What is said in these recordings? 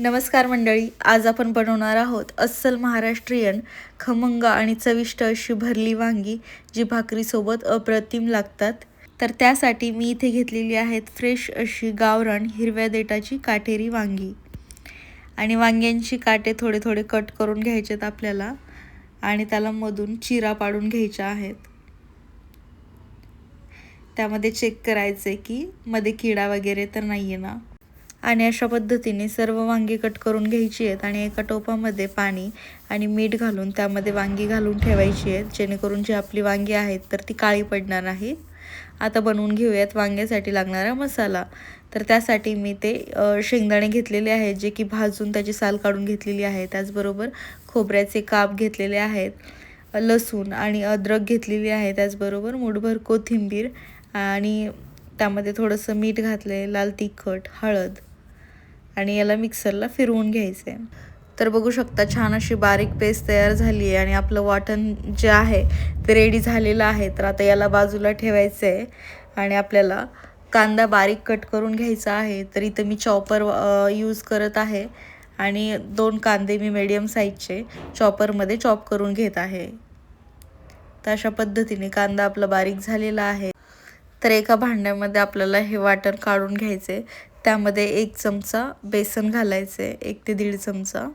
नमस्कार मंडळी आज आपण बनवणार आहोत अस्सल महाराष्ट्रीयन खमंग आणि चविष्ट अशी भरली वांगी जी भाकरीसोबत अप्रतिम लागतात. तर त्यासाठी मी इथे घेतलेली आहेत फ्रेश अशी गावरण हिरव्या देटाची काटेरी वांगी. आणि वांग्यांची काटे थोडे थोडे कट करून घ्यायचेत आपल्याला आणि त्याला मधून चिरा पाडून घ्यायच्या आहेत. त्यामध्ये चेक करायचे की मध्ये किडा वगैरे तर नाही आहे ना? आणि अशा पद्धतीने सर्व वांगी कट करून घ्यायची आहेत आणि एका टोपामध्ये पाणी आणि मीठ घालून त्यामध्ये वांगी घालून ठेवायची आहेत. जेणेकरून जी आपली वांगी आहेत तर ती काळी पडणार नाही. आता बनवून घेऊयात वांग्यासाठी लागणारा मसाला. तर त्यासाठी मी ते शेंगदाणे घेतलेले आहेत जे की भाजून त्याची साल काढून घेतलेली आहे. त्याचबरोबर खोबऱ्याचे काप घेतलेले आहेत लसूण आणि अद्रक घेतलेली आहे. त्याचबरोबर मुठभर कोथिंबीर आणि त्यामध्ये थोडंसं मीठ घातले लाल तिखट हळद. आणि याला मिक्सरला फिरवून घ्यायचं आहे तर बघू शकता छान अशी बारीक पेस्ट तयार झाली आहे आणि आपलं वाटण जे आहे ते रेडी झालेलं आहे. तर आता याला बाजूला ठेवायचं आहे आणि आपल्याला कांदा बारीक कट करून घ्यायचा आहे. तर इथं मी चॉपर यूज करत आहे आणि दोन कांदे मी मीडियम साईजचे चॉपरमध्ये चॉप करून घेत आहे. तर अशा पद्धतीने कांदा आपला बारीक झालेला आहे. तर एका भांड्यामध्ये आपल्याला हे वाटण काढून घ्यायचे त्यामध्ये एक चमचा बेसन घालायचं आहे एक ते दीड चमचा.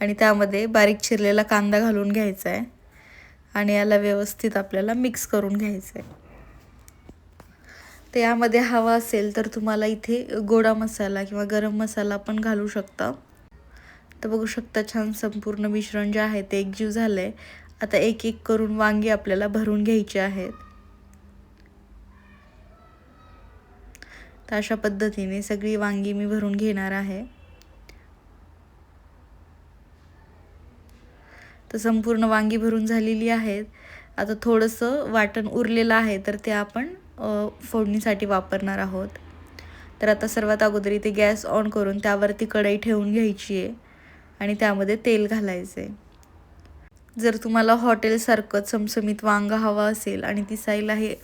आणि त्यामध्ये बारीक चिरलेला कांदा घालून घ्यायचा आहे आणि याला व्यवस्थित आपल्याला मिक्स करून घ्यायचं आहे तर यामध्ये हवा असेल तर तुम्हाला इथे गोडा मसाला किंवा गरम मसाला पण घालू शकता. तर बघू शकता छान संपूर्ण मिश्रण जे आहे ते एकजीव झालं आहे आता एक एक करून वांगी आपल्याला भरून घ्यायची आहेत. तर अशा पद्धतीने सगळी वांगी मी भरून घेणार आहे. तर संपूर्ण वांगी भरून झालेली आहेत. आता थोडंसं वाटण उरलेलं आहे तर ते आपण फोडणीसाठी वापरणार आहोत. तर आता सर्वात अगोदर इथे गॅस ऑन करून त्यावरती कढई ठेवून घ्यायची आहे आणि त्यामध्ये तेल घालायचं आहे जर तुम्हाला हॉटेलसारखं चमचमीत वांग हवा असेल आणि ती साईला हे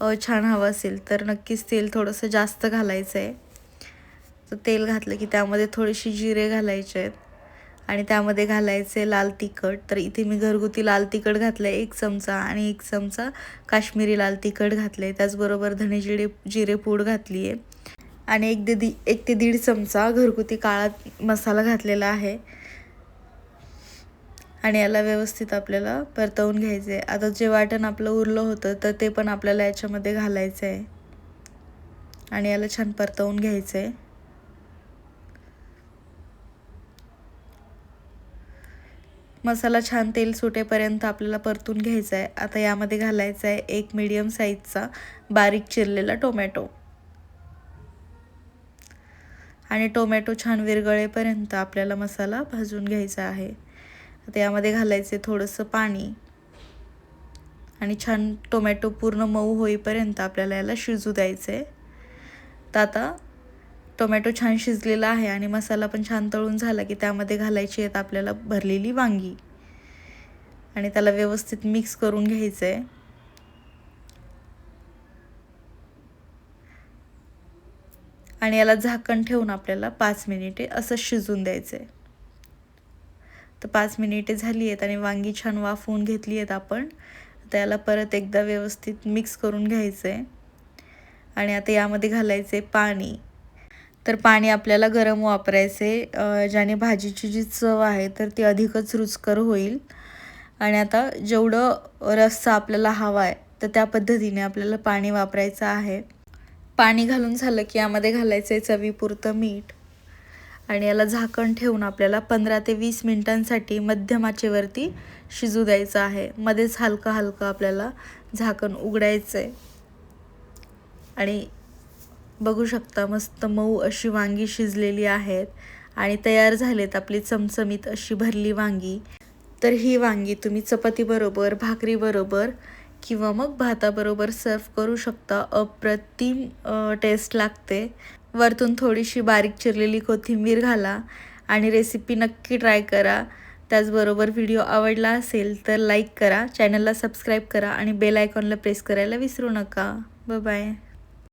छान हवं असेल तर नक्कीच तेल थोडंसं जास्त घालायचं आहे. तर तेल घातलं की त्यामध्ये थोडेसे जिरे घालायचे आहेत. आणि त्यामध्ये घालायचे लाल तिखट. तर इथे मी घरगुती लाल तिखट घातलं आहे एक चमचा आणि एक चमचा काश्मीरी लाल तिखट घातलं आहे त्याचबरोबर धने जिरे जिरे पूड घातली आहे आणि एक ते दी एक ते दीड चमचा घरगुती काळा मसाला घातलेला आहे. आणि याला व्यवस्थित आपल्याला परतवून घ्यायचं आहे आता जे वाटण आपलं उरलं होतं तर ते पण आपल्याला याच्यामध्ये घालायचं आहे आणि याला छान परतवून घ्यायचं आहे मसाला छान तेल सुटेपर्यंत आपल्याला परतून घ्यायचा आहे आता यामध्ये घालायचा आहे एक मीडियम साईजचा बारीक चिरलेला टोमॅटो. आणि टोमॅटो छान विरगळेपर्यंत आपल्याला मसाला भाजून घ्यायचा आहे. आता यामध्ये घालायचे थोडंसं पाणी आणि छान टोमॅटो पूर्ण मऊ होईपर्यंत आपल्याला याला शिजू द्यायचं. आहे तर आता टोमॅटो छान शिजलेला आहे आणि मसाला पण छान तळून झाला की त्यामध्ये घालायची आहेत आपल्याला भरलेली वांगी. आणि त्याला व्यवस्थित मिक्स करून घ्यायचं. आहे आणि याला झाकण ठेवून आपल्याला पाच मिनिटे असं शिजून द्यायचं. आहे तर पाच मिनिटे झाली आहेत आणि वांगी छान वाफवून घेतली आहेत आपण त्याला परत एकदा व्यवस्थित मिक्स करून घ्यायचं आहे आणि आता यामध्ये घालायचे पाणी. तर पाणी आपल्याला गरम वापरायचे ज्याने भाजीची जी चव आहे तर ती अधिकच रुचकर होईल. आणि आता जेवढं रस्सा आपल्याला हवा आहे तर त्या पद्धतीने आपल्याला पाणी वापरायचं आहे. पाणी घालून झालं की यामध्ये घालायचं आहे चवीपुरतं मीठ. आणि याला झाकण ठेवून आपल्याला पंधरा ते वीस मिनटांसाठी मध्यम आचेवरती शिजू द्यायचं आहे. मध्येच हलकं हलकं आपल्याला झाकण उघडायचं आहे आणि बघू शकता मस्त मऊ अशी वांगी शिजलेली आहेत. आणि तयार झालेत आपली चमचमीत अशी भरली वांगी. तर ही वांगी तुम्ही चपातीबरोबर भाकरीबरोबर किंवा मग भाताबरोबर सर्व करू शकता. अप्रतिम टेस्ट लागते. वरतून थोडीशी बारीक चिरलेली कोथिंबीर घाला आणि रेसिपी नक्की ट्राय करा. त्याचबरोबर व्हिडिओ आवडला असेल तर लाईक करा. चॅनलला सबस्क्राईब करा आणि बेल आयकॉनला प्रेस करायला विसरू नका. बाय